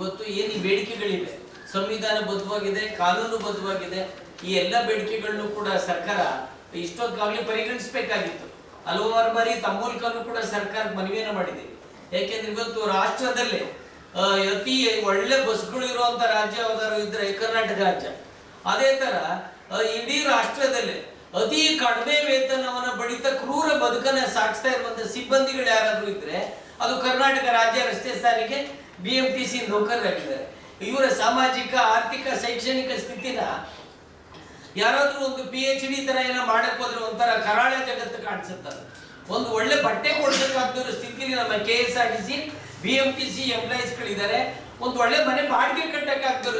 ಇವತ್ತು ಏನು ಸಂವಿಧಾನ ಬೇಡಿಕೆಗಳಿವೆ ಕಾನೂನು ಬದ್ಧವಾಗಿದೆ, ಈ ಎಲ್ಲ ಬೇಡಿಕೆಗಳನ್ನು ಕೂಡ ಸರ್ಕಾರ ಇಷ್ಟೊತ್ತಾಗಲೇ ಪರಿಗಣಿಸಬೇಕಾಗಿತ್ತು. ಹಲವಾರು ಬಾರಿ ತಮ್ಮ ಕೂಡ ಸರ್ಕಾರ ಮನವಿಯನ್ನು ಮಾಡಿದೆ. ಯಾಕೆಂದ್ರೆ ಇವತ್ತು ರಾಷ್ಟ್ರದಲ್ಲೇ ಅತಿ ಒಳ್ಳೆ ಬಸ್ಗಳು ಇರುವಂತ ರಾಜ್ಯ ಯಾವ್ದಾದ್ರು ಇದ್ರೆ ಕರ್ನಾಟಕ ರಾಜ್ಯ. ಅದೇ ತರ ಇಡೀ ರಾಷ್ಟ್ರದಲ್ಲೇ ಅತಿ ಕಡಿಮೆ ವೇತನವನ್ನ ಬಡಿತ ಕ್ರೂರ ಬದುಕನ್ನ ಸಾಗಿಸ್ತಾ ಇರುವಂತ ಸಿಬ್ಬಂದಿಗಳು ಯಾರಾದ್ರೂ ಇದ್ರೆ ಅದು ಕರ್ನಾಟಕ ರಾಜ್ಯ ರಸ್ತೆ ಸಾರಿಗೆ ಬಿ ಎಂ ಟಿ ಸಿ ನೌಕರರಾಗಿದ್ದಾರೆ ಇವರ ಸಾಮಾಜಿಕ, ಆರ್ಥಿಕ, ಶೈಕ್ಷಣಿಕ ಸ್ಥಿತಿನ ಯಾರಾದರೂ ಒಂದು ಪಿ ಎಚ್ ಡಿ ತರ ಏನೋ ಮಾಡಕ್ಕೆ ಹೋದ್ರೆ ಒಂಥರ ಕರಾಳ ಜಗತ್ತು ಕಾಣಿಸುತ್ತದೆ ಒಂದು ಒಳ್ಳೆ ಬಟ್ಟೆ ಕೊಡ್ಸಕ್ಕಾಗ್ದಿರೋ ಸ್ಥಿತಿಲಿ ನಮ್ಮ K S R T C B M T C ಎಂಪ್ಲಾಯೀಸ್ಗಳಿದ್ದಾರೆ ಒಂದು ಒಳ್ಳೆ ಮನೆ ಬಾಡಿಗೆ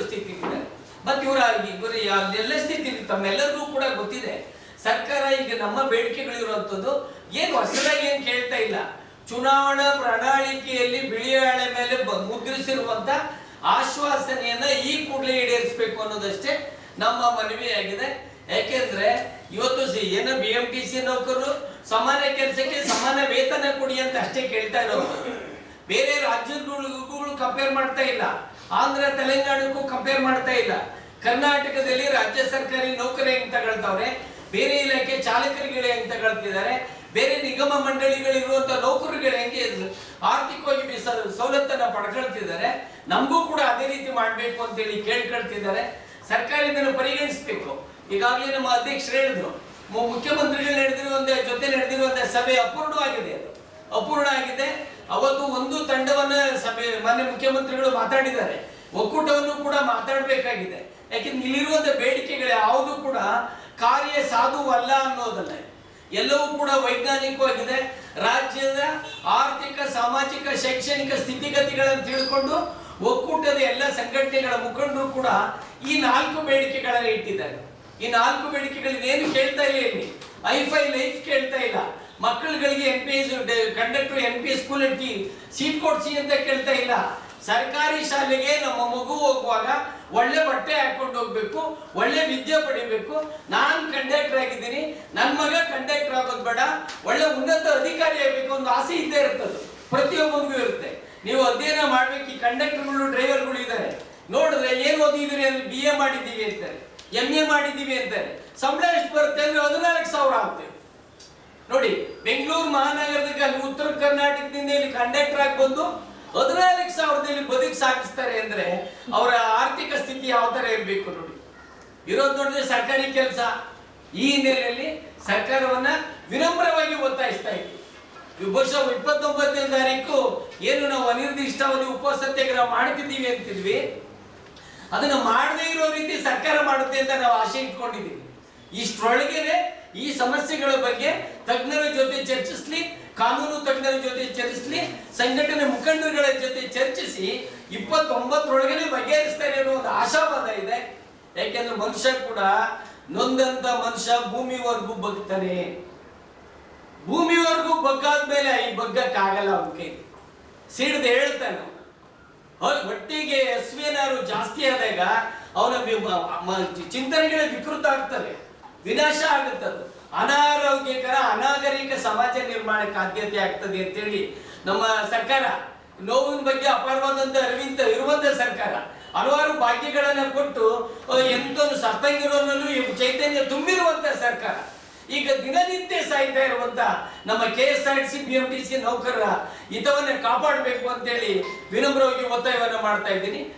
ಸ್ಥಿತಿ ಇದೆ ಮತ್ತೆ ಇವರ ಇವರು ಎಲ್ಲ ಸ್ಥಿತಿ ತಮ್ಮೆಲ್ಲರಿಗೂ ಕೂಡ ಗೊತ್ತಿದೆ. ಸರ್ಕಾರ ಈಗ ನಮ್ಮ ಬೇಡಿಕೆಗಳಿರುವಂಥದ್ದು, ಏನು ಹೊಸದಾಗಿ ಏನು ಕೇಳ್ತಾ ಇಲ್ಲ. ಚುನಾವಣಾ ಪ್ರಣಾಳಿಕೆಯಲ್ಲಿ ಬಿಳಿ ಹಳೆ ಮೇಲೆ ಮುದ್ರಿಸಿರುವಂತ ಆಶ್ವಾಸನೆಯನ್ನ ಈ ಕೂಡಲೇ ಈಡೇರಿಸಬೇಕು ಅನ್ನೋದಷ್ಟೇ ನಮ್ಮ ಮನವಿಯಾಗಿದೆ ಯಾಕೆಂದ್ರೆ ಇವತ್ತು ಏನು ಬಿ ಎಂ ಟಿ ಸಿ ನೌಕರರು ಸಮಾನ ಕೆಲಸಕ್ಕೆ ಸಮಾನ ವೇತನ ಕೊಡಿ ಅಂತ ಅಷ್ಟೇ ಕೇಳ್ತಾ ಇರೋದು. ಬೇರೆ ರಾಜ್ಯಗಳಿಗೂ ಕಂಪೇರ್ ಮಾಡ್ತಾ ಇಲ್ಲ. ಆಂಧ್ರ, ತೆಲಂಗಾಣಕ್ಕೂ ಕಂಪೇರ್ ಮಾಡ್ತಾ ಇಲ್ಲ. ಕರ್ನಾಟಕದಲ್ಲಿ ರಾಜ್ಯ ಸರ್ಕಾರಿ ನೌಕರಿ ಹೆಂಗ್ ತಗೊಳ್ತಾವ್ರೆ. ಬೇರೆ ಇಲಾಖೆ ಚಾಲಕರುಗಳೇ ಅಂತ ಕಳ್ತಿದ್ದಾರೆ ಬೇರೆ ನಿಗಮ ಮಂಡಳಿಗಳಿರುವಂತಹ ನೌಕರರುಗಳು ಹೆಂಗೆ ಆರ್ಥಿಕವಾಗಿ ಸವಲತ್ತನ್ನ ಪಡ್ಕೊಳ್ತಿದ್ದಾರೆ. ನಮಗೂ ಕೂಡ ಅದೇ ರೀತಿ ಮಾಡಬೇಕು ಅಂತ ಹೇಳಿ ಕೇಳ್ಕೊಳ್ತಿದ್ದಾರೆ. ಸರ್ಕಾರ ಇದನ್ನು ಪರಿಗಣಿಸಬೇಕು. ಈಗಾಗಲೇ ನಮ್ಮ ಅಧ್ಯಕ್ಷರು ಹೇಳಿದ್ರು ಮುಖ್ಯಮಂತ್ರಿಗಳು ನಡೆದಿರುವಂತಹ ಜೊತೆ ನಡೆದಿರುವಂತಹ ಸಭೆ ಅಪೂರ್ಣವಾಗಿದೆ ಅದು. ಅಪೂರ್ಣ ಆಗಿದೆ. ಅವತ್ತು ಒಂದು ತಂಡವನ್ನ ಸಭೆ, ಮಾನ್ಯ ಮುಖ್ಯಮಂತ್ರಿಗಳು ಮಾತಾಡಿದ್ದಾರೆ. ಒಕ್ಕೂಟವನ್ನು ಕೂಡ ಮಾತಾಡಬೇಕಾಗಿದೆ. ಯಾಕೆಂದ್ರೆ ಇಲ್ಲಿರುವಂತಹ ಬೇಡಿಕೆಗಳು ಯಾವುದು ಕೂಡ ಕಾರ್ಯ ಸಾಧುವಲ್ಲ ಅನ್ನೋದಲ್ಲ ಎಲ್ಲವೂ ಕೂಡ ವೈಜ್ಞಾನಿಕವಾಗಿದೆ. ರಾಜ್ಯದ ಆರ್ಥಿಕ, ಸಾಮಾಜಿಕ, ಶೈಕ್ಷಣಿಕ ಸ್ಥಿತಿಗತಿಗಳನ್ನು ತಿಳ್ಕೊಂಡು ಒಕ್ಕೂಟದ ಎಲ್ಲ ಸಂಘಟನೆಗಳ ಮುಖಂಡರು ಕೂಡ ಈ ನಾಲ್ಕು ಬೇಡಿಕೆಗಳನ್ನು ಇಟ್ಟಿದ್ದಾರೆ. ಈ ನಾಲ್ಕು ಬೇಡಿಕೆಗಳು ಏನು ಕೇಳ್ತಾ ಇಲ್ಲ ಇಲ್ಲಿ? ಐಫೈ ಲೈಫ್ ಕೇಳ್ತಾ ಇಲ್ಲ. ಮಕ್ಕಳುಗಳಿಗೆ N P S conductor N P S school seat ಅಂತ ಕೇಳ್ತಾ ಇಲ್ಲ. ಸರ್ಕಾರಿ ಶಾಲೆಗೆ ನಮ್ಮ ಮಗು ಹೋಗುವಾಗ ಒಳ್ಳೆ ಬಟ್ಟೆ ಹಾಕೊಂಡು ಹೋಗ್ಬೇಕು, ಒಳ್ಳೆ ವಿದ್ಯೆ ಪಡಿಬೇಕು. ನಾನು ಕಂಡಕ್ಟರ್ ಆಗಿದ್ದೀನಿ ನನ್ನ ಮಗ ಕಂಡಕ್ಟರ್ ಆಗೋದು ಬೇಡ, ಒಳ್ಳೆ ಉನ್ನತ ಅಧಿಕಾರಿ ಆಗ್ಬೇಕು ಒಂದು ಆಸೆ ಇದ್ದೇ ಇರ್ತದೆ. ಪ್ರತಿಯೊಬ್ಬರಿಗೂ ಇರುತ್ತೆ. ನೀವು ಅಧ್ಯಯನ ಮಾಡ್ಬೇಕು, ಈ ಕಂಡಕ್ಟರ್ಗಳು ಡ್ರೈವರ್ಗಳು ಇದ್ದಾರೆ ನೋಡಿದ್ರೆ ಏನು ಓದಿದಿರಿ ಅಂದ್ರೆ ಬಿ ಎ ಮಾಡಿದ್ದೀವಿ ಅಂತಾರೆ. ಎಂ ಎ ಮಾಡಿದ್ದೀವಿ ಅಂತಾರೆ. ಸಂಬಳ ಎಷ್ಟು ಬರುತ್ತೆ ಅಂದ್ರೆ ಹದಿನಾಲ್ಕು ಸಾವಿರ ಆಗುತ್ತೆ. ನೋಡಿ, ಬೆಂಗಳೂರು ಮಹಾನಗರದಲ್ಲಿ ಉತ್ತರ ಕರ್ನಾಟಕದಿಂದ ಇಲ್ಲಿ ಕಂಡಕ್ಟರ್ ಆಗಿ ಬಂದು ಹದಿನಾಲ್ಕು ಸಾವಿರದಲ್ಲಿ ಬದುಕು ಸಾಗಿಸ್ತಾರೆ ಅಂದ್ರೆ ಅವರ ಆರ್ಥಿಕ ಸ್ಥಿತಿ ಯಾವ ತರ ಇರಬೇಕು ನೋಡಿ. ಇರೋದು ನೋಡಿದ್ರೆ ಸರ್ಕಾರಿ ಕೆಲಸ. ಈ ಹಿನ್ನೆಲೆಯಲ್ಲಿ ಸರ್ಕಾರವನ್ನ ವಿನಮ್ರವಾಗಿ ಒತ್ತಾಯಿಸ್ತಾ ಇತ್ತು ವರ್ಷ ಇಪ್ಪತ್ತೊಂಬತ್ತನೇ ತಾರೀಕು ಏನು ನಾವು ಅನಿರ್ದಿಷ್ಟಾವಧಿ ಉಪವಾಸ ಸತ್ಯಾಗ್ರಹ ಮಾಡ್ತಿದ್ದೀವಿ ಅಂತಿದ್ವಿ. ಅದನ್ನ ಮಾಡದೇ ಇರೋ ರೀತಿ ಸರ್ಕಾರ ಮಾಡುತ್ತೆ ಅಂತ ನಾವು ಆಶೆ ಇಟ್ಕೊಂಡಿದ್ದೀವಿ. ಇಷ್ಟರೊಳಗೇನೆ ಈ ಸಮಸ್ಯೆಗಳ ಬಗ್ಗೆ ತಜ್ಞರ ಜೊತೆ ಚರ್ಚಿಸಲಿ, ಕಾನೂನು ತಜ್ಞರ ಜೊತೆ ಚರ್ಚಿಸಲಿ, ಸಂಘಟನೆ ಮುಖಂಡರುಗಳ ಜೊತೆ ಚರ್ಚಿಸಿ ಇಪ್ಪತ್ತೊಂಬತ್ತರೊಳಗನೆ ಬಗೆಹರಿಸ್ತಾರೆ ಅನ್ನೋ ಒಂದು ಆಶಾವಾದ ಇದೆ. ಯಾಕೆಂದ್ರೆ ಮನುಷ್ಯ ಕೂಡ ನೊಂದಂತ ಮನುಷ್ಯ ಭೂಮಿವರೆಗೂ ಬಗ್ತಾನೆ. ಭೂಮಿವರೆಗೂ ಬಗ್ಗಾದ್ಮೇಲೆ ಈ ಬಗ್ಗಕ್ಕಾಗಲ್ಲ ಆಗಲ್ಲ ಕೈ ಸಿಡ್ದು ಹೇಳ್ತಾನೆ ಒಟ್ಟಿಗೆ ಎಸ್ವೇನಾರು ಜಾಸ್ತಿ ಆದಾಗ ಅವನ ಚಿಂತನೆಗಳೇ ವಿಕೃತ ಆಗ್ತವೆ. ವಿನಾಶ ಆಗುತ್ತದು. ಅನಾರೋಗ್ಯಕರ, ಅನಾಗರಿಕ ಸಮಾಜ ನಿರ್ಮಾಣಕ್ಕೆ ಆದ್ಯತೆ ಆಗ್ತದೆ ಅಂತೇಳಿ ನಮ್ಮ ಸರ್ಕಾರ, ನೋವಿನ ಬಗ್ಗೆ ಅಪಾರವಾದಂತ ಅರಿವಿಂತ ಇರುವಂತ ಸರ್ಕಾರ, ಹಲವಾರು ಭಾಗ್ಯಗಳನ್ನ ಕೊಟ್ಟು ಎಂತೊಂದು ಸತ್ತಂಗಿರೋನಲ್ಲೂ ಚೈತನ್ಯ ತುಂಬಿರುವಂತ ಸರ್ಕಾರ. ಈಗ ದಿನನಿತ್ಯ ಸಾಯ್ತಾ ಇರುವಂತ ನಮ್ಮ K S R C, B M T C ನೌಕರರ ಹಿತವನ್ನ ಕಾಪಾಡಬೇಕು ಅಂತೇಳಿ ವಿನಮ್ರವಾಗಿ ಒತ್ತಾಯವನ್ನು ಮಾಡ್ತಾ ಇದ್ದೀನಿ.